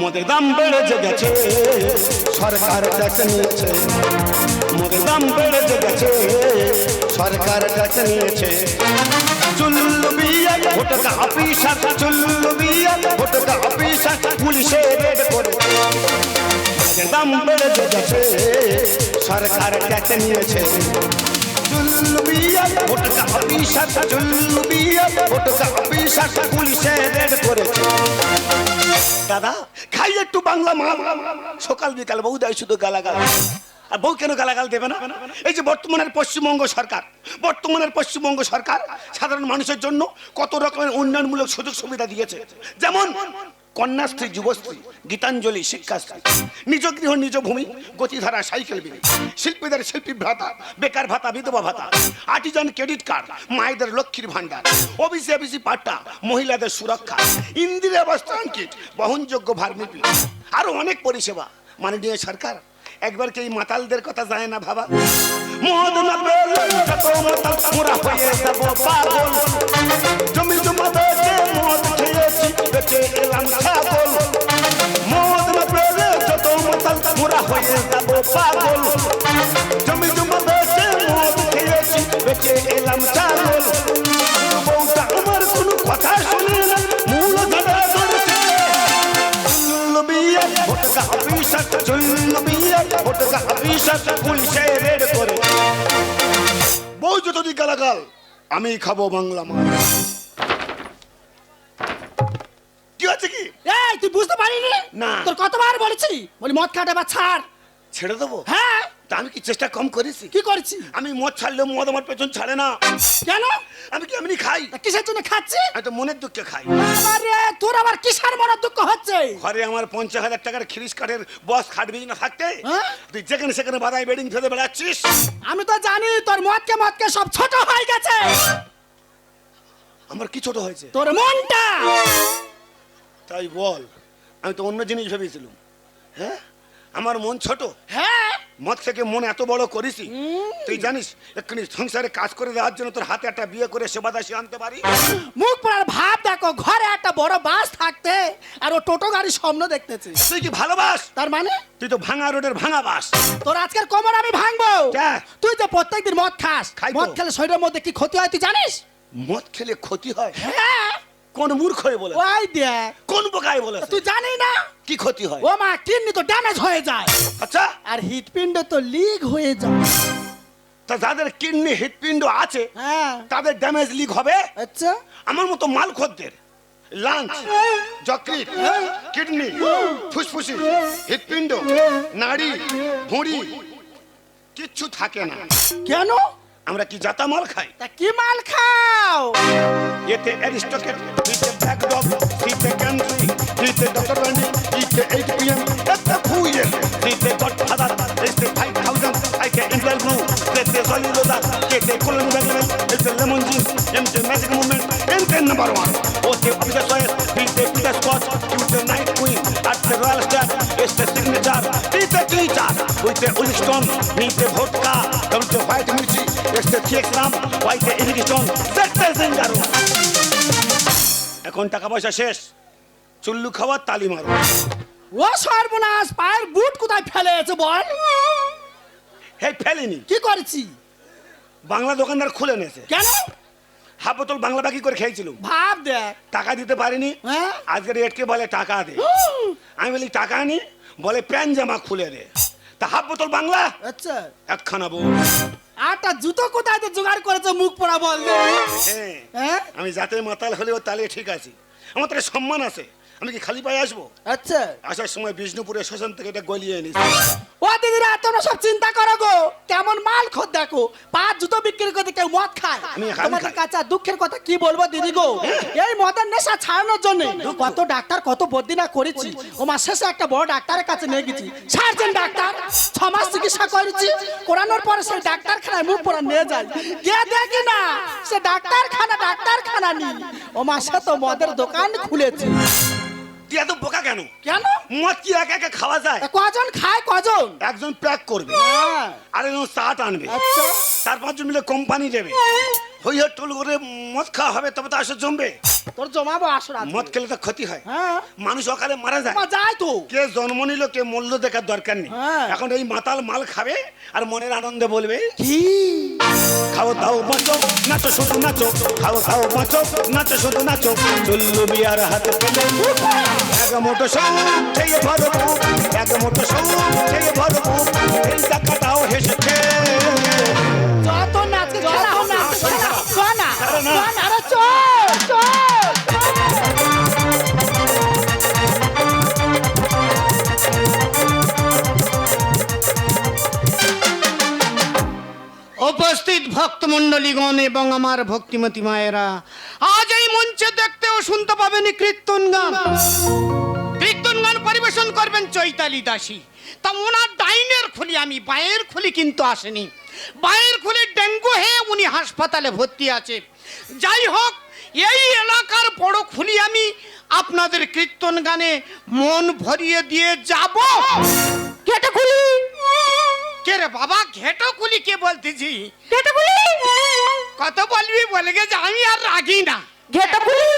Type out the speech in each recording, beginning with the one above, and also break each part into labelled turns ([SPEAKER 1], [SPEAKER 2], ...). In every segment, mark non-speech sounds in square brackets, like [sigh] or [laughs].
[SPEAKER 1] মদের দাম বেড়ে গেছে। সরকার ট্যাক্স নিয়েছে। মদের দাম বেড়ে গেছে। সরকার ট্যাক্স নিয়েছে। চুল্লু বিয়া ভোটকা অফিসার চুল্লু বিয়া ভোটকা অফিসার পুলিশে রেড করে। মদের দাম বেড়ে গেছে। সরকার ট্যাক্স নিয়েছে। দাদা, খাই একটু বাংলা মাল সকাল, বিকাল, বউ দেয় শুধু গালাগাল। আর বউ কেন গালাগাল দেবে না? এই যে বর্তমানের পশ্চিমবঙ্গ সরকার, বর্তমানের পশ্চিমবঙ্গ সরকার সাধারণ মানুষের জন্য কত রকমের উন্নয়নমূলক সুযোগ সুবিধা দিয়েছে। যেমন কন্যাশ্রী যুবশ্রী গীতাঞ্জলি শিক্ষাশ্রী নিজ গৃহ, নিজ ভূমি, গতিধারা, সাইকেল বিলি শিল্পীদের শিল্পী ভাতা বেকার ভাতা, বিধবা ভাতা। আর্টিজান ক্রেডিট কার্ড, মায়েদের লক্ষ্মীর ভান্ডার ওবিসি, এবিসি পাট্টা, মহিলাদের সুরক্ষা। ইন্দিরা বস্ত্রায়ন কিট বহনযোগ্য ভার্মিপি আরও অনেক পরিষেবা। মাননীয় সরকার, একবার কি মাতালদের কথা যায় না ভাবা? মদ বেচে এলাম ছাগল। মদ না যত মাতাল মোরা হয়ে যাব পাগল। জমি জমা বেচে মদ খেয়েছি, বেচে এলাম ছাগল। বউটা আমার কোনো কথা শুনে না মূল ধাঁধা ধরেছে। চুল্লু বিয়ে, ভোটকা অফিসার চুল্লু বিয়ে, ভোটকা অফিসার, পুলিশে রেড করে বউ যদি গালাগাল আমি খাব বাংলা মাল না।
[SPEAKER 2] তোর কতবার বলেছি? বলি মদ খাটে বা ছাড়।
[SPEAKER 1] ছেড়ে দেবো?
[SPEAKER 2] হ্যাঁ।
[SPEAKER 1] তা আমি কি চেষ্টা কম করেছি?
[SPEAKER 2] কি করছি?
[SPEAKER 1] আমি মদ ছাড়লেও মদ আমার পেছন ছাড়ে না।
[SPEAKER 2] কেন?
[SPEAKER 1] আমি কি এমনি খাই?
[SPEAKER 2] তা কিসের জন্য খাচ্ছি?
[SPEAKER 1] আমি তো মনের দুঃখে খাই।
[SPEAKER 2] আরে তোর আবার কিসের মনের দুঃখ হচ্ছে?
[SPEAKER 1] ঘরে আমার পঞ্চাশ হাজার টাকার খিরিস কাঠের বস খাটবি না থাকতে?
[SPEAKER 2] হ্যাঁ?
[SPEAKER 1] তুই যেখানে সেখানে বাদাই বেডিং ফেলে বেড়াচ্ছিস?
[SPEAKER 2] আমি তো জানি তোর মদকে মদকে সব ছোট হয়ে গেছে।
[SPEAKER 1] আমার কি ছোট হয়েছে?
[SPEAKER 2] তোর মনটা।
[SPEAKER 1] তাই বল। আমি তো অন্য জিনিস ভেবেছিলাম। হ্যাঁ? আমার মন ছোট।
[SPEAKER 2] হ্যাঁ?
[SPEAKER 1] মদ থেকে মন এত বড় করিসি তুই জানিস এক্ষুনি সংসারে কাজ করে দেওয়ার জন্য তোর হাতে একটা বিয়ে করে সেবাদাসী আনতে পারি?
[SPEAKER 2] মুখ পড়ার ভাব দেখো ঘরে একটা বড় বাস থাকতে আর ও টোটো গাড়ির স্বপ্ন দেখতেছে।
[SPEAKER 1] তুই কি ভালোবাস
[SPEAKER 2] তার মানে?
[SPEAKER 1] তুই তো ভাঙা রোডের ভাঙা বাস।
[SPEAKER 2] তোর আজকের কোমর আমি ভাঙবো? তুই তো প্রত্যেকদিন মদ খাস। মদ খেলে শরীরের মধ্যে কি ক্ষতি হয় তুই জানিস?
[SPEAKER 1] মদ খেলে ক্ষতি হয়?
[SPEAKER 2] হ্যাঁ।
[SPEAKER 1] কোন মূর্খ হয়ে বলে
[SPEAKER 2] ওই দেখ।
[SPEAKER 1] কোন বোকায় বলে
[SPEAKER 2] তুই জানি না?
[SPEAKER 1] কি ক্ষতি হয়?
[SPEAKER 2] ও মা কিডনি তো ড্যামেজ হয়ে যায়।
[SPEAKER 1] আচ্ছা।
[SPEAKER 2] আর হৃৎপিণ্ড তো লিক হয়ে যায়।
[SPEAKER 1] তা যাদের কিডনি হৃৎপিণ্ড আছে
[SPEAKER 2] হ্যাঁ।
[SPEAKER 1] তাদের ড্যামেজ লিক হবে?
[SPEAKER 2] আচ্ছা।
[SPEAKER 1] আমার মতো মাল খদ্দের লাঞ্চ যকৃত কিডনি ফুসফুসি হৃৎপিণ্ড নাড়ি ভুঁড়ি কিচ্ছু থাকে না।
[SPEAKER 2] কেন?
[SPEAKER 1] আমরা কি জাতা মাল খাই?
[SPEAKER 2] তা কি মাল খাও?
[SPEAKER 1] এতে eat a black dog, eat a country, eat a Dr. Randy, eat a 8 p.m., eat a Puyen, eat a Godfather, eat a 5000, eat a England Blue, eat a Zoli Loda, eat a Colin Wagner, eat a Lemon Juice, eat a Magic Movement, eat a number one. Oh, the Officer Soyer, eat a Peter Scott, eat at the Royal Star, eat a Signature, eat a Glitter, eat a Ullstone, eat a Vodka, eat a White Mirchi, eat a Kieksram, eat a Irrigation, set the Zingaroon. এখন টাকা পয়সা শেষ। চুল্লু খাওয়ার তালি মারো।
[SPEAKER 2] ও সর্বনাশ পায়ের বুট কোথায় ফেলে আছে বল?
[SPEAKER 1] হে ফেলেনি।
[SPEAKER 2] কি করেছি?
[SPEAKER 1] বাংলা দোকানদার খুলে নিয়েছে।
[SPEAKER 2] কেন?
[SPEAKER 1] হাফ বোতল বাংলা বাকি করে খেয়েছিল
[SPEAKER 2] ভাব দেখ।
[SPEAKER 1] টাকা দিতে পারিনি।
[SPEAKER 2] হ্যাঁ?
[SPEAKER 1] আজকে রেটকে বলে টাকা দে। আমি বলি টাকা নি? বলে প্যান জামা খুলে দে। তা হাফ বোতল বাংলা?
[SPEAKER 2] আচ্ছা।
[SPEAKER 1] একখানা বউ।
[SPEAKER 2] আটা জুতো কোথায় তো জোগাড় করেছ মুখ পড়া বল
[SPEAKER 1] হ্যাঁ।
[SPEAKER 2] হ্যাঁ?
[SPEAKER 1] আমি যাতে মাতাল হলেও তালে ঠিক আছে। আমার তো সম্মান আছে। আমি কি খালি পায়ে আসব?
[SPEAKER 2] আচ্ছা।
[SPEAKER 1] আসার সময় বিষ্ণুপুরে শ্মশান থেকে এটা গলিয়ে এনেছি।
[SPEAKER 2] ও দিদিরা তোমরা সব চিন্তা করো গো। কেমন মাল খোদ দেখো। পাঁচ জুতো বিক্রি করতে কেউ মদ খায়। তোমাদের। কাছে দুঃখের কথা কি বলব দিদি গো? এই মদের নেশা ছাড়ানোর জন্য কত ডাক্তার কত বদ্যি না করেছি। ও মাস শেষে একটা বড় ডাক্তারের কাছে নিয়ে গেছি। সার্জেন ডাক্তার ছ মাস চিকিৎসা করেছি। করানোর পরে সেই ডাক্তারখানায় মুখ পড়া নিয়ে যায়। গিয়ে দেখি না সে ডাক্তারখানা ডাক্তারখানা নি ও মাসে তো মদের দোকান খুলেছে।
[SPEAKER 1] কি তুই এত বোকা কেন?
[SPEAKER 2] কেন?
[SPEAKER 1] মদ কি একা একা খাওয়া যায়?
[SPEAKER 2] কজন খায় কজন?
[SPEAKER 1] একজন প্যাক করবে।
[SPEAKER 2] হ্যাঁ,
[SPEAKER 1] আর একজন চাট আনবে।
[SPEAKER 2] আচ্ছা।
[SPEAKER 1] চার পাঁচজন মিলে কোম্পানি দেবে হই হট্টল করে মদ খাওয়া হবে তবে তো আসলে জমবে।
[SPEAKER 2] তোর জমাবো আসর।
[SPEAKER 1] মদ খেলে তো ক্ষতি হয়।
[SPEAKER 2] হ্যাঁ।
[SPEAKER 1] মানুষ অকালে মারা যায়।
[SPEAKER 2] যায় তো।
[SPEAKER 1] কে জন্ম নিল কে মূল্য দেখার দরকার নেই।
[SPEAKER 2] হ্যাঁ।
[SPEAKER 1] এখন এই মাতাল মাল খাবে আর মনের আনন্দে বলবে
[SPEAKER 2] কি?
[SPEAKER 1] খাও দাও বাঁচো নাচো শুধু নাচো খাও দাও বাঁচো নাচো শুধু নাচো চুল্লু বিয়ার হাতে পেলে এক মোটো সৌ এক মোটো সৌ
[SPEAKER 3] ভক্তমণ্ডলীগণ এবং আমার ভক্তিমতী মায়েরা, আজ এই মঞ্চে দেখতে ও শুনতে পাবেন কীর্তন গান কীর্তন গান পরিবেশন করবেন চৈতালি দাসী। তা ওনার ডাইনের খুলি, আমি বায়ের খুলি কিন্তু আসেনি। বায়ের খুলি ডেঙ্গু হয়ে উনি হাসপাতালে ভর্তি আছে। যাই হোক, এই এলাকার বড় খুলি আমি আপনাদের কীর্তন গানে মন ভরিয়ে দিয়ে যাব।
[SPEAKER 4] কেটে খুলি।
[SPEAKER 3] রে বাবা ঘেটো কুলি কে বলতেছি।
[SPEAKER 4] কেটে খুলি
[SPEAKER 3] কত বলবি বলে গেছে আমি আর রাগি না।
[SPEAKER 4] ঘেটে খুলি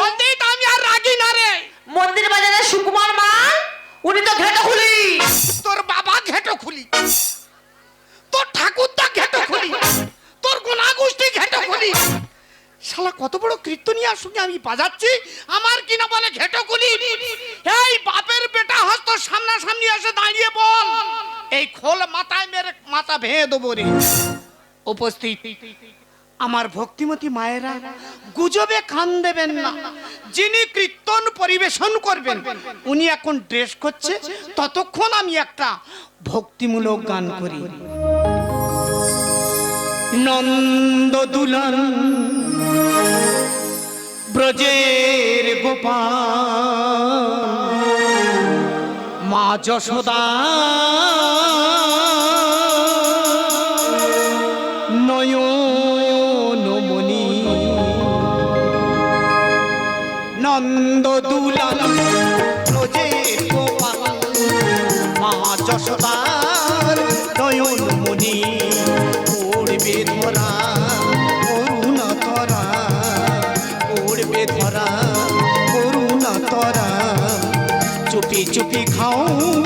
[SPEAKER 3] বলতেই তো আমি আর রাগি না রে।
[SPEAKER 4] মন্দির বাজারে সুকুমার মা উনি তো ঘেটে খুলি
[SPEAKER 3] তোর বাবা ঘেটো খুলি তোর ঠাকুরদা ঘেটো খুলি তোর গোনা গোষ্ঠী ঘেটো খুলি শালা, কত বড় কীর্তনিয়ার সঙ্গে আমি বাজাচ্ছি? আমার কিনা বলে ঘেটো খুলি এই বাপের বেটা হস্ত, সামনাসামনি এসে দাঁড়িয়ে বল। এই খোল মাথায় মেরে মাথা ভেঙে দেবো রে। উপস্থিত। আমার ভক্তিমতী মায়েরা, গুজবে কান দেবেন না। যিনি কীর্তন পরিবেশন করবেন, উনি এখন ড্রেস করছে, ততক্ষণ আমি একটা ভক্তিমূলক গান করি। নন্দ দুলন ব্রজের গোপাল। মা যশোদা খাও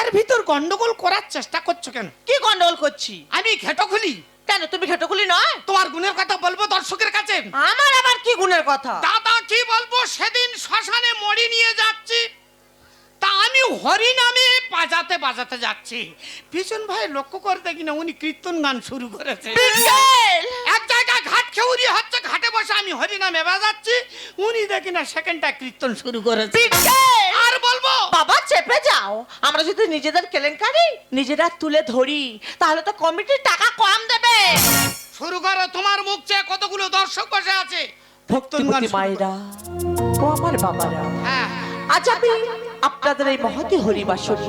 [SPEAKER 3] নিজেকার ভিতর গন্ডগোল করার চেষ্টা করছ কেন?
[SPEAKER 4] কি গন্ডগোল করছি?
[SPEAKER 3] আমি ঘেটো খুলি।
[SPEAKER 4] কেন তুমি ঘেটো খুলি নয়?
[SPEAKER 3] তোমার গুণের কথা বলব দর্শকের কাছে।
[SPEAKER 4] আমার আবার কি গুণের কথা?
[SPEAKER 3] দাদা কি বলব? সেদিন শ্মশানে মরি নিয়ে যাচ্ছি। তা আমি হরি নামে বাজাতে বাজাতে যাচ্ছি। পিছন ভাই লক্ষ্য করে দেখি না উনি কীর্তন গান শুরু করেছে। এক জায়গায় ঘাট খেউরি হচ্ছে ঘাটে বসে আমি হরি নামে বাজাচ্ছি উনি দেখি না সেকেন্ডটা কীর্তন শুরু করেছে। বলব?
[SPEAKER 4] বাবা চেপে যাও। আমরা যদি নিজেদের কেলেঙ্কারি নিজেরা তুলে ধরি তাহলে তো কমিটির টাকা কম দেবে।
[SPEAKER 3] শুরু করো তোমার মুখ চেয়ে কতগুলো দর্শক বসে আছে?
[SPEAKER 4] ভক্তিমতী মায়েরা ও আমার বাবারা
[SPEAKER 3] হ্যাঁ
[SPEAKER 4] আজ আমি আপনাদের এই মহতি হরিবাসরে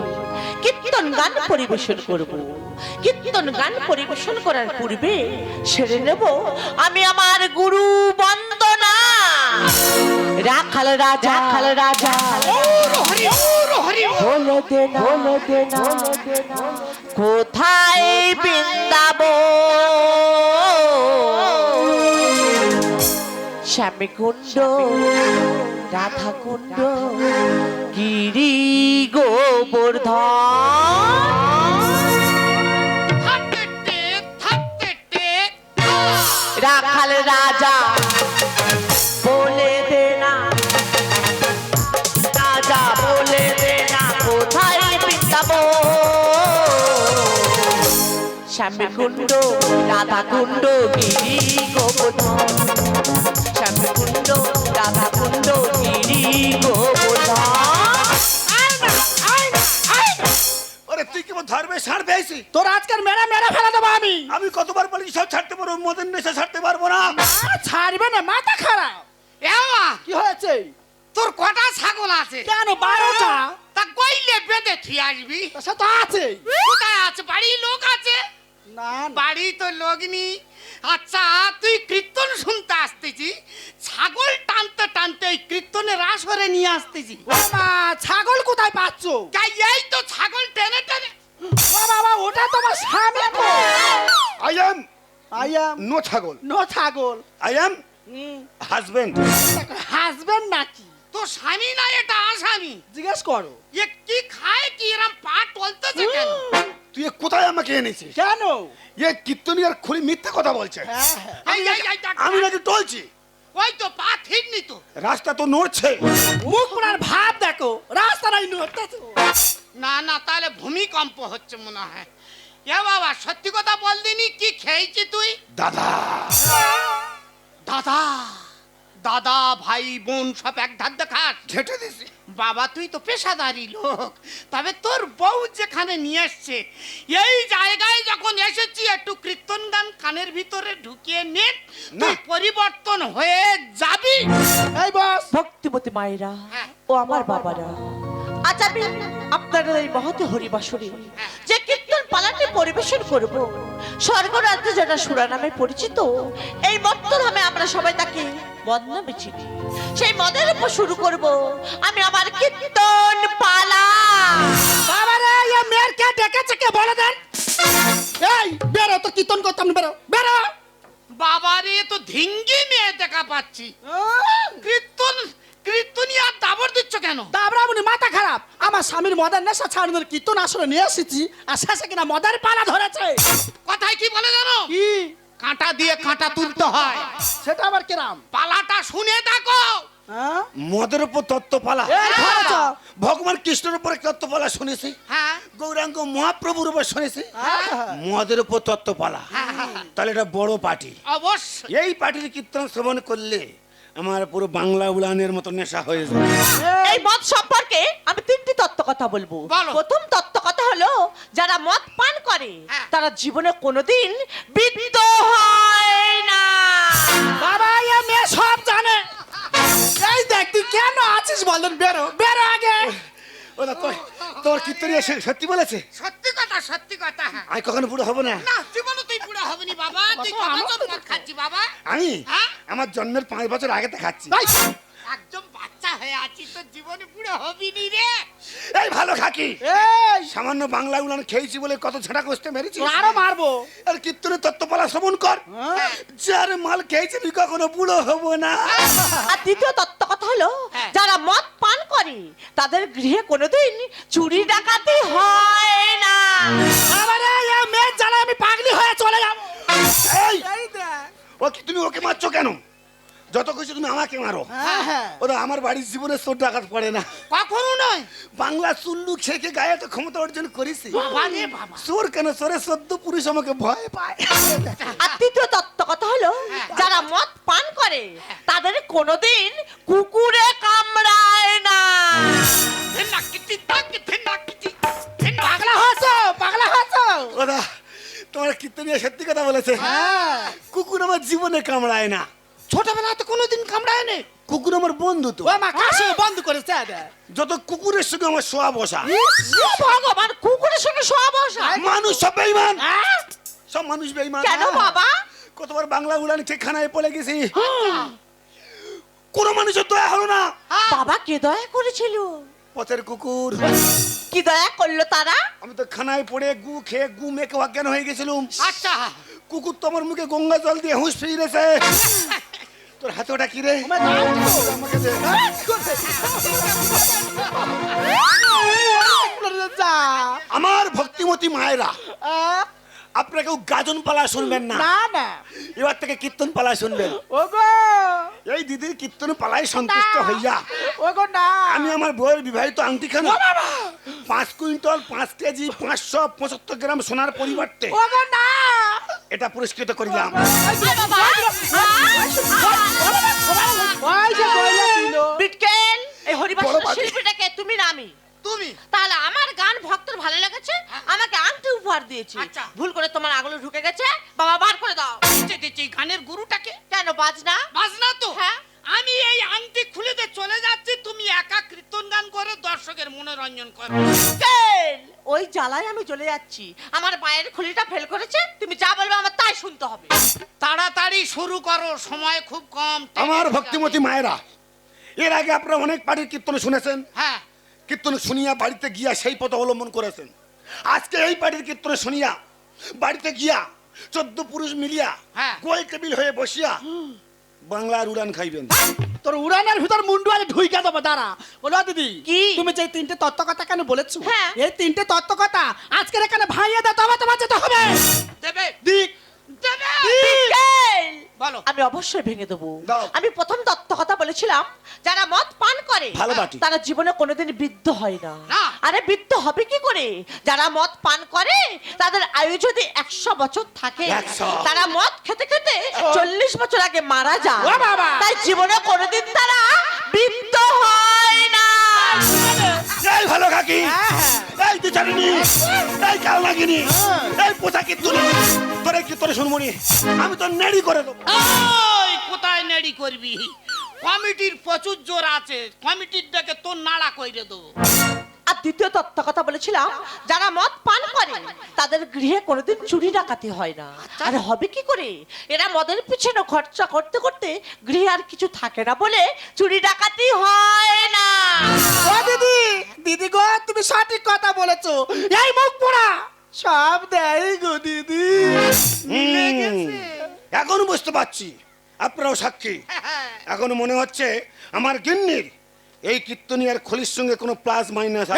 [SPEAKER 4] কীর্তন গান পরিবেশন করব। কীর্তন গান পরিবেশন করার পূর্বে সেরে নেব। আমি আমার গুরু বন্দনা রাখাল রাজা রাখাল রাজা
[SPEAKER 3] ওর হরি হরি
[SPEAKER 4] বলে দে না বলে দে না। কোথায় বৃন্দাব শ্যামী কুণ্ড রাধা কুণ্ড গিরি গোবর্ধন। রাখাল রাজা শ্যামী কুণ্ড। রাধা কুণ্ড গিরি গোবর্ধন শ্যামী কুণ্ড রাধা কুণ্ড গিরি গোবর্ধন
[SPEAKER 1] ওরে তুই কি ধর্মে ছাড় পেয়েছি
[SPEAKER 2] তোর আজকের মেরে মেরে ফেলে দেবো আমি।
[SPEAKER 1] আমি কতবার বলি সব ছাড়তে পারব মদের নেশা ছাড়তে পারব না।
[SPEAKER 2] ছাড়বে না মাথা খারাপ। কি হয়েছে?
[SPEAKER 3] তোর কটা ছাগল আছে?
[SPEAKER 2] কেন বারোটা?
[SPEAKER 3] তা কইলে বেঁধে থিয়ে আসবি?
[SPEAKER 2] সে তো আছে
[SPEAKER 3] কোথায় আছে? বাড়ির লোক আছে?
[SPEAKER 2] না।
[SPEAKER 3] বাড়ি তো লোক নি আচ্ছা তুই কীর্তন শুনতে আসতেছি। ছাগল টানতে টানতে এই কীর্তনে রাস করে নিয়ে আসতেছি।
[SPEAKER 2] মা ছাগল কোথায় পাচ্ছ?
[SPEAKER 3] তাই এই তো ছাগল টেনে টেনে।
[SPEAKER 2] ও বাবা ওটা তোমার
[SPEAKER 1] I am
[SPEAKER 2] I am
[SPEAKER 1] no ছাগল।
[SPEAKER 2] নো ছাগল।
[SPEAKER 1] আই এম হাজবেন্ড
[SPEAKER 2] হাজবেন্ড নাকি?
[SPEAKER 3] তো স্বামী না এটা আসামি।
[SPEAKER 2] জিজ্ঞেস করো।
[SPEAKER 3] এ কি খায় কি এরম পা টলতেছে কেন?
[SPEAKER 1] তুই এ কোথায় আমাকে এনেছিস?
[SPEAKER 2] কেন?
[SPEAKER 1] এ কীর্তনী আর খুলি মিথ্যে কথা বলছে।
[SPEAKER 2] হ্যাঁ হ্যাঁ।
[SPEAKER 3] এই, এই, এই,
[SPEAKER 1] আমি নাকি টলছি?
[SPEAKER 3] ওই তো পা ঠিক নি তো।
[SPEAKER 1] রাস্তা তো নড়ছে।
[SPEAKER 2] মুখ পুরার ভাব দেখো রাস্তা নাই নড়তেছে।
[SPEAKER 3] না না তাহলে ভূমিকম্প হচ্ছে মনে হয়। এ বাবা সত্যি কথা বল দিনি কি খেয়েছি তুই?
[SPEAKER 1] দাদা।
[SPEAKER 3] দাদা। দাদা ভাই বোন সব এক ধার দেখাস।
[SPEAKER 1] ঘেটে দিছি।
[SPEAKER 3] বাবা তুই তো পেশাদারি লোক। তবে তোর বউ যেখানে নিয়ে এসছে এই জায়গায় যখন এসেছি একটু কীর্তন গান কানের ভিতরে ঢুকিয়ে নে তুই পরিবর্তন হয়ে যাবি।
[SPEAKER 2] এই বস।
[SPEAKER 4] ভক্তিমতী মায়েরা
[SPEAKER 3] হ্যাঁ।
[SPEAKER 4] ও আমার বাবারা আচ্ছা আমি আপনাদের এই মহতি হরিবাসরে যে কীর্তন পালাটি পরিবেশন করব স্বর্গরাজ্যে যেটা সুরা নামে পরিচিত এই মত্ত নামে আমরা সবাই তাকে মদ নামে চিনি সেই মদের উপর শুরু করব। আমি আমার কীর্তন পালা।
[SPEAKER 2] বাবা রে এ মেয়ের কে ডেকেছে কে বলে দেন? এই বেরো তো কীর্তন করতাম না, বেরো বেরো।
[SPEAKER 3] বাবা রে তো ধিঙ্গি মেয়ে দেখা পাচ্ছি। কীর্তন কীর্তনী আর দাবর দিচ্ছ কেন?
[SPEAKER 2] দাবরামুনি মাথা খারাপ। আমার স্বামীর মদার নেশা ছাড়ানোর কীর্তন আসলে নিয়ে এসেছি আর শেষে কিনা মদার পালা ধরেছে।
[SPEAKER 3] কথায় কি বলে জানো?
[SPEAKER 2] কি?
[SPEAKER 3] কাঁটা দিয়ে কাঁটা তুলতে হয়।
[SPEAKER 2] সেটা আবার কিরাম?
[SPEAKER 3] পালাটা শুনে দেখো।
[SPEAKER 2] হ্যাঁ?
[SPEAKER 1] মদের উপর তত্ত্বপালা।
[SPEAKER 2] এই
[SPEAKER 1] ভগবান কৃষ্ণের উপরে তত্ত্বপালা শুনেছি।
[SPEAKER 3] হ্যাঁ।
[SPEAKER 1] গৌরাঙ্গ মহাপ্রভুর উপর শুনেছি।
[SPEAKER 2] হ্যাঁ।
[SPEAKER 1] মদের উপর তত্ত্বপালা। তাহলে এটা বড় পার্টি
[SPEAKER 3] অবশ্যই।
[SPEAKER 1] এই পার্টির কীর্তন শ্রবণ করলে আমার পুরো বাংলা উড়ানের মতো নেশা হয়ে যায়।
[SPEAKER 4] এই মদ সম্পর্কে আমি তিনটি তত্ত্ব কথা বলব।
[SPEAKER 3] বলো।
[SPEAKER 4] প্রথম তত্ত্ব কথা হলো যারা মদ পান করে
[SPEAKER 3] হ্যাঁ।
[SPEAKER 4] তারা জীবনে কোনোদিন বৃদ্ধ হয় না।
[SPEAKER 2] বাবা এ মেয়ে সব জানে। এই দেখ তুই কেন আছিস বলেন বেরো বেরো আগে।
[SPEAKER 1] ও দা, তোর তোর এসে সত্যি বলেছে?
[SPEAKER 3] সত্যি কথা সত্যি কথা হ্যাঁ।
[SPEAKER 1] আমি কখনো বুড়ো হব না।
[SPEAKER 3] না জীবনে বাবা তুই কত খাচ্ছি বাবা।
[SPEAKER 1] আমি
[SPEAKER 3] হ্যাঁ?
[SPEAKER 1] আমার জন্মের পাঁচ বছর আগে তো খাচ্ছি।
[SPEAKER 3] একদম বাচ্চা আছি তোর জীবনে বুড়ো হবি নি রে।
[SPEAKER 1] এই ভালো খাকি
[SPEAKER 2] এই।
[SPEAKER 1] সামান্য বাংলা খেয়েছি বলে কত ছেঁড়া কষতে মেরেছি
[SPEAKER 2] আরও মারবো।
[SPEAKER 1] আর কীর্তনের তত্ত্বপালা শ্রবণ কর।
[SPEAKER 2] হ্যাঁ?
[SPEAKER 1] যার মাল খেয়েছি তুই কখনো বুড়ো হব না।
[SPEAKER 4] আর দ্বিতীয় তত্ত্ব কথা হলো
[SPEAKER 3] হ্যাঁ।
[SPEAKER 4] যারা মদ পান করে তাদের গৃহে কোনোদিন চুরি ডাকাতি হয় না।
[SPEAKER 2] মেয়ে আমি পাগলি হয়ে চলে যাব।
[SPEAKER 1] এই
[SPEAKER 2] এই
[SPEAKER 1] ও কি তুমি ওকে মারছো কেন? যত কিছু তুমি আমাকে মারো।
[SPEAKER 2] হ্যাঁ হ্যাঁ।
[SPEAKER 1] ওরা আমার বাড়ির জীবনে চোর ডাকাত পড়ে না।
[SPEAKER 3] কখনো নয়।
[SPEAKER 1] বাংলা চুল্লু খেকে গায়ে তো ক্ষমতা অর্জন করেছি।
[SPEAKER 3] বাবা
[SPEAKER 1] চোর কেন? চোরের সদ্য পুরুষ আমাকে ভয় পায়।
[SPEAKER 4] আর তৃতীয় তত্ত্ব কথা হলো
[SPEAKER 3] হ্যাঁ।
[SPEAKER 4] যারা মদ পান করে তাদের কোনোদিন কুকুরে কামড়ায় না।
[SPEAKER 2] পাগলা হয়েছো পাগলা হয়েছো।
[SPEAKER 1] ওরা তোমার কীর্তনিয়া সত্যি কথা বলেছে।
[SPEAKER 2] হ্যাঁ।
[SPEAKER 1] কুকুর আমার জীবনে কামড়ায় না।
[SPEAKER 3] ছোটবেলায় তো কোনোদিন কামড়ায় নে
[SPEAKER 1] কুকুর আমার বন্ধু তো।
[SPEAKER 2] ও মা কাশি বন্ধ করেছে দেখ
[SPEAKER 1] যত কুকুরের সঙ্গে আমার শোয়া বসা।
[SPEAKER 4] ভগবান কুকুরের সঙ্গে সব বসা?
[SPEAKER 1] মানুষ সব বেইমান
[SPEAKER 2] হ্যাঁ?
[SPEAKER 1] সব মানুষ বেইমান
[SPEAKER 4] কেন বাবা?
[SPEAKER 1] কতবার বাংলা উড়ান খেয়ে খানায় পড়ে গেছি। কোনো মানুষের দয়া হলো না।
[SPEAKER 4] বাবা কে দয়া করেছিল?
[SPEAKER 1] পথের কুকুর।
[SPEAKER 4] কি দয়া করল তারা?
[SPEAKER 1] আমি তো খানায় পড়ে গু খেয়ে গু মেকে অজ্ঞান হয়ে গেছিলাম।
[SPEAKER 3] আচ্ছা।
[SPEAKER 1] কুকুর তো আমার মুখে গঙ্গা জল দিয়ে হুঁশ ফিরেছে। তোর হাতে ওটা কি রে
[SPEAKER 2] আমার
[SPEAKER 1] ভক্তিমতী মায়েরা আপনারা কেউ গাজন পালা শুনবেন না।
[SPEAKER 2] না না।
[SPEAKER 1] এবার থেকে কীর্তন পালা শুনবেন।
[SPEAKER 2] ওগো।
[SPEAKER 1] এই দিদির কীর্তন পালায় সন্তুষ্ট হইয়া।
[SPEAKER 2] ওগো না।
[SPEAKER 1] আমি আমার বউয়ের বিবাহিত আংটি খান পাঁচ কুইন্টাল পাঁচ কেজি পাঁচশো পঁচাত্তর গ্রাম সোনার পরিবর্তে
[SPEAKER 2] ওগো না।
[SPEAKER 1] এটা পুরস্কৃত করিলাম।
[SPEAKER 4] এই শিল্পীটাকে তুমি নামি
[SPEAKER 3] তুমি?
[SPEAKER 4] তাহলে আমার গান ভক্তর ভালো লেগেছে আমাকে আংটি উপহার দিয়েছি।
[SPEAKER 3] আচ্ছা।
[SPEAKER 4] ভুল করে তোমার আগুলো ঢুকে গেছে বাবা বার করে দাও।
[SPEAKER 3] দিচ্ছি গানের গুরুটাকে।
[SPEAKER 4] কেন বাজনা?
[SPEAKER 3] আমি চলে যাচ্ছি।
[SPEAKER 4] আমার মায়ের খুলিটা ফেল করেছে তুমি যা বলবে আমার তাই শুনতে হবে।
[SPEAKER 3] তাড়াতাড়ি শুরু করো সময় খুব কম
[SPEAKER 1] আমার ভক্তিমতী মায়েরা এর আগে আপনারা অনেক পার্টির কীর্তন শুনেছেন।
[SPEAKER 3] হ্যাঁ।
[SPEAKER 1] কীর্তন শুনিয়া বাড়িতে গিয়া সেই পথ অবলম্বন করেছেন। আজকে এই পার্টির কীর্তন শুনিয়া বাড়িতে গিয়া চোদ্দ পুরুষ মিলিয়া
[SPEAKER 3] হ্যাঁ।
[SPEAKER 1] গোল টেবিল হয়ে বসিয়া বাংলার উড়ান খাইবেন।
[SPEAKER 2] তোর উড়ানের ভিতর মুন্ডু আলে ঢুইকা দেবো দাঁড়া। বলো দিদি
[SPEAKER 4] কি?
[SPEAKER 2] তুমি যে তিনটে তত্ত্ব কথা কেন বলেছ?
[SPEAKER 4] হ্যাঁ।
[SPEAKER 2] এই তিনটে তত্ত্ব কথা আজকের এখানে ভাইয়ে দে তবে তোমার যেতে হবে।
[SPEAKER 3] দেবে।
[SPEAKER 2] দিক।
[SPEAKER 3] বলো।
[SPEAKER 4] আমি অবশ্যই ভেঙে দেবো।
[SPEAKER 1] দাও।
[SPEAKER 4] আমি প্রথম তত্ত্ব কথা বলেছিলাম যারা মদ পান করে। তারা জীবনে কোনোদিন বৃদ্ধ হয় না।
[SPEAKER 3] না।
[SPEAKER 4] আরে বৃদ্ধ হবে কি করে? যারা মদ পান করে তাদের আয়ু যদি একশো বছর থাকে
[SPEAKER 1] 100
[SPEAKER 4] তারা মদ খেতে খেতে চল্লিশ বছর আগে মারা যায়।
[SPEAKER 2] বাবা।
[SPEAKER 4] তাই জীবনে কোনোদিন তারা বৃদ্ধ হয় না।
[SPEAKER 1] এই ভালো কাকি।
[SPEAKER 2] হ্যাঁ,
[SPEAKER 1] এই বিচারিনি এই কালনাগিনি এই পোতা কীর্তনি তোরে কীর্তন শুনবনি আমি তো নেড়ি করে দেবো।
[SPEAKER 3] কোথায় নেড়ি করবি? কমিটির প্রচুর জোর আছে। কমিটির ডেকে তোর নাড়া কইরে দেবো।
[SPEAKER 4] দ্বিতীয় তত্ত্ব কথা বলেছিলাম যারা মদ পান করে তাদের গৃহে কোনোদিন চুরি ডাকাতি হয় না। আর হবে কি করে? এরা মদের পিছনে খরচা করতে করতে গৃহে আর কিছু থাকে না বলে চুরি ডাকাতি হয় না।
[SPEAKER 2] ও দিদি দিদি গো তুমি সঠিক কথা বলেছ। এই মুখ পোড়া। সব দেয় গো দিদি।
[SPEAKER 1] এখন বুঝতে পারছি। আপনারাও সাক্ষী। [laughs] এখন মনে হচ্ছে আমার গিন্নির এই কীর্তনিয়ার খলির সঙ্গে কোনো প্লাস মাইনাস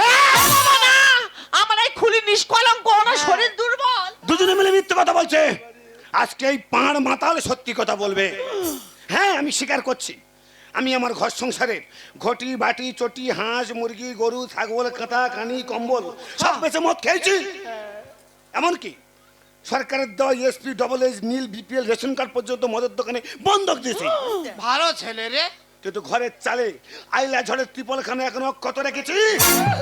[SPEAKER 4] আমার এই খুলি নিষ্কলঙ্ক না শরীর দুর্বল।
[SPEAKER 1] দুজনে মিলে মিথ্যে কথা বলছে। আজকে এই পাঁড় মাতাল সত্যি কথা বলবে। হ্যাঁ আমি স্বীকার করছি। আমি আমার ঘর সংসারে ঘটি বাটি চটি হাঁস মুরগি গরু ছাগল কাঁথা কানি কম্বল সব বেঁচে মদ খেয়েছি। এমনকি সরকারের দেওয়া এসপি ডবল এস নীল বিপিএল রেশন কার্ড পর্যন্ত মদের দোকানে বন্ধক দিয়েছি।
[SPEAKER 3] ভালো ছেলে রে।
[SPEAKER 1] কিন্তু ঘরের চালে আইলা ঝড়ের ত্রিপলখানে এখনও কত রেখেছি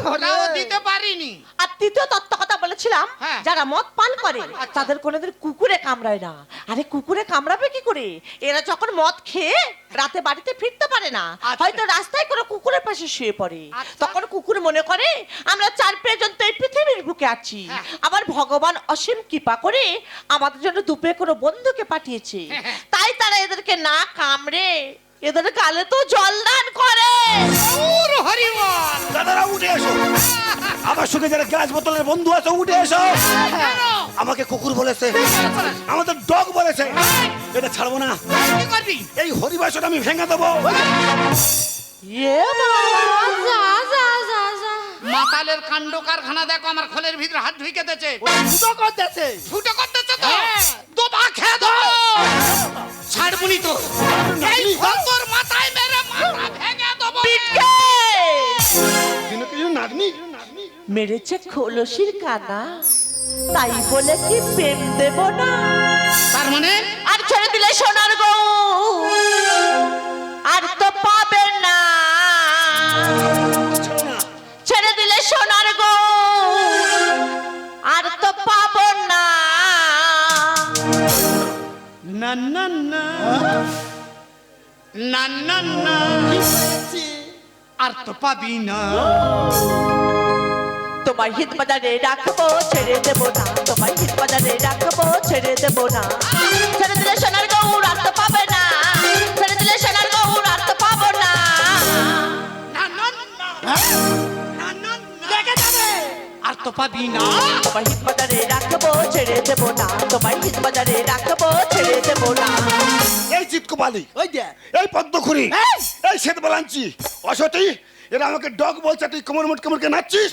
[SPEAKER 3] ওটাও দিতে পারিনি
[SPEAKER 4] আর তৃতীয় তত্ত্ব কথা বলেছিলাম
[SPEAKER 3] হ্যাঁ।
[SPEAKER 4] যারা মদ পান করে তাদের কোনোদিন কুকুরে কামড়ায় না আরে কুকুরে কামড়াবে কি করে এরা যখন মদ খেয়ে রাতে বাড়িতে ফিরতে পারে না
[SPEAKER 3] আচ্ছা।
[SPEAKER 4] হয়তো রাস্তায় কোনো কুকুরের পাশে শুয়ে পড়ে
[SPEAKER 3] আচ্ছা।
[SPEAKER 4] তখন কুকুর মনে করে আমরা চার পেজন তো এই পৃথিবীর বুকে আছি
[SPEAKER 3] হ্যাঁ।
[SPEAKER 4] আবার ভগবান অসীম কৃপা করে আমাদের জন্য দুপে কোনো বন্ধুকে পাঠিয়েছে
[SPEAKER 3] হ্যাঁ।
[SPEAKER 4] তাই তারা এদেরকে না কামড়ে এদের কালে তো জল দান করে।
[SPEAKER 1] দাদারা উঠে এসো। আমার সঙ্গে যারা গ্লাস বোতলের বন্ধু আছে উঠে এসো। আমাকে কুকুর বলেছে আমাদের ডগ বলেছে এটা ছাড়বো না। এই হরিবাসটা আমি ভেঙে দেবো।
[SPEAKER 3] মাতালের কাণ্ড কারখানা দেখো আমার খোলের ভিতরে হাত ঢুকে দিয়েছে
[SPEAKER 2] দুটো করতেছে।
[SPEAKER 3] ফুটো করতেছে তো? দোবা খেয়ে দেবো। ছাড়বুনি তো? এই মাথায় মেরে মাথা ভেঙে দেবো।
[SPEAKER 4] পিটকে!
[SPEAKER 1] দিনে কিছু নাতনি
[SPEAKER 4] মেরেছে খোলসির কানা তাই বলে কি প্রেম দেব না?
[SPEAKER 3] তার মানে?
[SPEAKER 4] আর ছেড়ে দিলে সোনার গো। আর তো পাবে না। ছেড়ে দিলে সোনার গো। আর তো পাবো না।
[SPEAKER 3] না না না। না না না। আর তো পাবি না।
[SPEAKER 4] তোমার হিত বাজারে রাখব ছেড়ে দেবো না। তোমার হিত বাজারে রাখব ছেড়ে দেবো না। ছেড়ে দিলে সোনার গৌর আর তো পাবে না। ছেড়ে দিলে সোনার গৌর আর তো পাবো না।
[SPEAKER 3] না না না। যাবে আর তো পাবি না।
[SPEAKER 4] তোমার হিত বাজারে রাখব ছেড়ে দেবো না। তোমার হিত বাজারে রাখব ছেড়ে দেবো না।
[SPEAKER 1] এই চিৎকোপালি
[SPEAKER 2] ওই দে
[SPEAKER 1] এই পদ্মখুরি।
[SPEAKER 2] এই!
[SPEAKER 1] এই শ্বেত বালাঞ্চি। অসতী এরা আমাকে ডগ বলছে তুই কোমর মুট কোমরকে নাচছিস?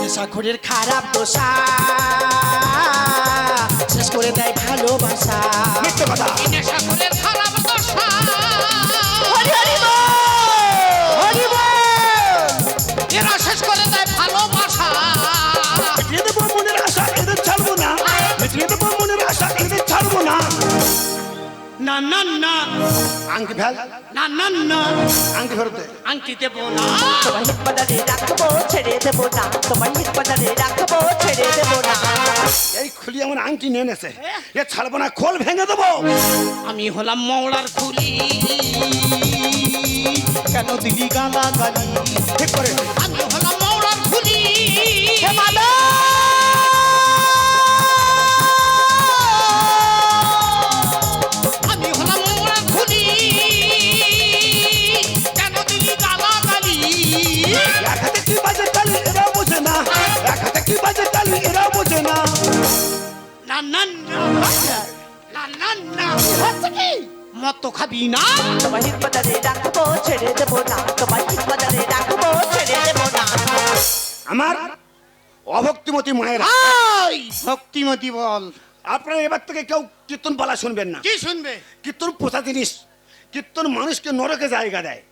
[SPEAKER 2] নেশাখুরির খারাপ দোষা শেষ করে দেয় ভালোবাসা।
[SPEAKER 1] মিথ্যে কথা।
[SPEAKER 3] নেশা
[SPEAKER 1] আংটি। ফেল
[SPEAKER 3] না না না।
[SPEAKER 1] আংটি ফেরত দে।
[SPEAKER 3] আংটি দেবো না।
[SPEAKER 4] তোমার হিত বাজারে রাখব ছেড়ে দেবো না। তোমার হিত বাজারে রাখব ছেড়ে দেবো না।
[SPEAKER 1] এই খুলি আমার আংটি নিয়ে নেছে। এ ছাড়বো না খোল ভেঙে দেবো।
[SPEAKER 3] আমি হলাম মৌলার খুলি।
[SPEAKER 2] কেন দিলি গালা গালি
[SPEAKER 1] ঠিক করে
[SPEAKER 3] আমি হলাম মৌলার খুলি। আমি
[SPEAKER 1] না না
[SPEAKER 3] না না মত খাবি না?
[SPEAKER 4] তোমার বাজারে রাখব ছেড়ে দেবো না তোমার বাজারে রাখব ছেড়ে দেবো না
[SPEAKER 1] আমার অভক্তিমতী মায়েরা।
[SPEAKER 3] ভক্তিমতি বল।
[SPEAKER 1] আপনারা এবার থেকে কেউ কীর্তন পালা শুনবেন না।
[SPEAKER 3] কি শুনবে?
[SPEAKER 1] কীর্তন পোষা জিনিস। কীর্তন মানুষকে নরকে জায়গা দেয়।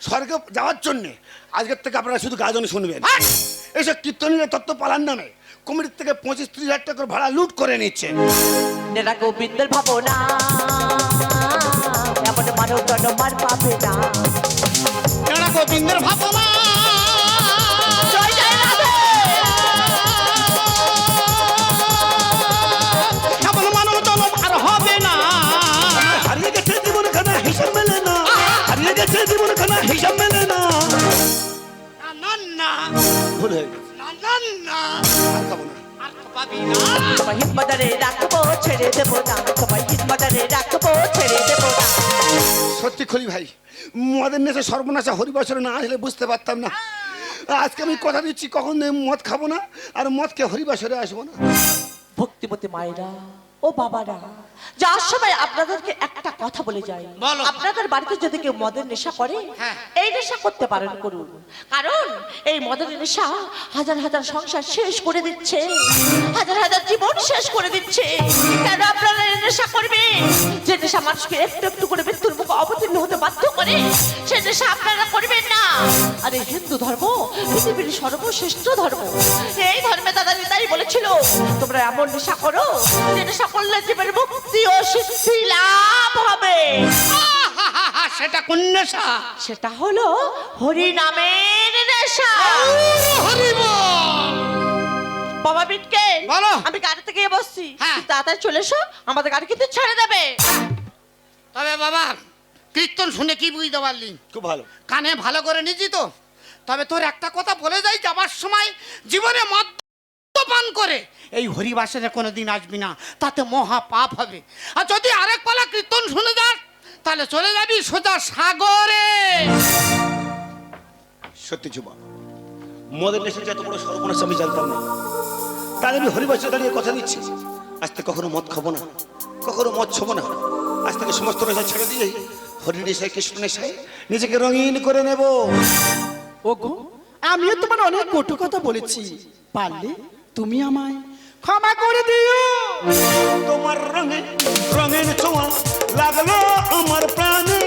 [SPEAKER 1] স্বর্গে যাওয়ার জন্যে আজকের থেকে আপনারা শুধু গাজন শুনবেন।
[SPEAKER 3] হাট!
[SPEAKER 1] এইসব কীর্তনীয় তত্ত্ব পালার নামে। কমিটির থেকে পঁচিশ ত্রিশ হাজার টাকা করে ভাড়া লুট করে নিচ্ছে।
[SPEAKER 4] নেরা গোবিন্দের ভাবনা। এমন মানব জনমার পাবে না।
[SPEAKER 3] এরা গোবিন্দের ভাবনা?
[SPEAKER 1] ভুল হয়ে গেছে।
[SPEAKER 3] না না না।
[SPEAKER 1] আর খাব না
[SPEAKER 3] আর তো পাবি না
[SPEAKER 4] তোমার হিত বাজারে রাখব ছেড়ে দেবো না। তোমার হিত বাজারে রাখব ছেড়ে দেবো না।
[SPEAKER 1] সত্যি খুলি ভাই মদের নেশা সর্বনাশা হরিবাসরে না আসলে বুঝতে পারতাম না। আজকে আমি কথা দিচ্ছি কখন মদ খাব না? আর মদ খেয়ে হরিবাসরে আসব না?
[SPEAKER 4] ভক্তিপতি মায়েরা ও বাবারা যার সময় আপনাদেরকে একটা কথা বলে যাই। আপনাদের বাড়িতে যদি কেউ মদের নেশা করে
[SPEAKER 3] হ্যাঁ।
[SPEAKER 4] এই নেশা করতে পারেন করুন। কারণ এই মদের নেশা হাজার হাজার সংসার শেষ করে দিচ্ছে। হাজার হাজার জীবন শেষ করে দিচ্ছে। কেন আপনারা এই নেশা করবেন যে নেশা মানুষকে একটু একটু করে মৃত্যুর মুখে অবতীর্ণ হতে বাধ্য করে সে নেশা আপনারা করবেন না। আরে হিন্দু ধর্ম পৃথিবীর সর্বশ্রেষ্ঠ ধর্ম। এই ধর্মে দাদা নিতাই বলেছিল তোমরা এমন নেশা করো যে নেশা করলে জীবনের মুক্তি ও সিদ্ধি লাভ হবে?
[SPEAKER 3] সেটা কোন নেশা?
[SPEAKER 4] সেটা হলো হরি নামের নেশা।
[SPEAKER 3] হরি
[SPEAKER 4] বাবা বিটকে
[SPEAKER 3] বলো।
[SPEAKER 4] আমি গাড়ি থেকে গিয়ে বসছি।
[SPEAKER 3] হ্যাঁ।
[SPEAKER 4] তাড়াতাড়ি চলে এসো আমাদের গাড়ি কিন্তু ছেড়ে দেবে।
[SPEAKER 3] তবে বাবা কীর্তন শুনে কি বুঝতে পারলি?
[SPEAKER 1] খুব ভালো।
[SPEAKER 3] কানে ভালো করে নিজি তো। তবে তোর একটা কথা বলে যাই যাবার সময় জীবনে মদ্যপান করে। এই হরিবাসরে কোনোদিন আসবি না তাতে মহা পাপ হবে। আর যদি আরেক পালা কীর্তন শুনে যাস তাহলে চলে যাবি সোজা সাগরে।
[SPEAKER 1] সত্যি যুবক মদের নেশে যে এত বড় সর্বনাশ আমি জানতাম না। তাই আমি হরিবাসে দাঁড়িয়ে কথা দিচ্ছি। আজ থেকে কখনো মদ খাব না কখনো মদ ছবো না। আজ থেকে সমস্ত নেশা ছেড়ে দিয়ে হরি নেশায় কৃষ্ণ নেশায় নিজেকে রঙিন করে নেব।
[SPEAKER 2] ওগো আমিও তোমার অনেক কটু কথা বলেছি। পারলে তুমি আমায় ক্ষমা করে দিও।
[SPEAKER 1] তোমার রঙে রঙের ছোঁয়া লাগল আমার প্রাণে।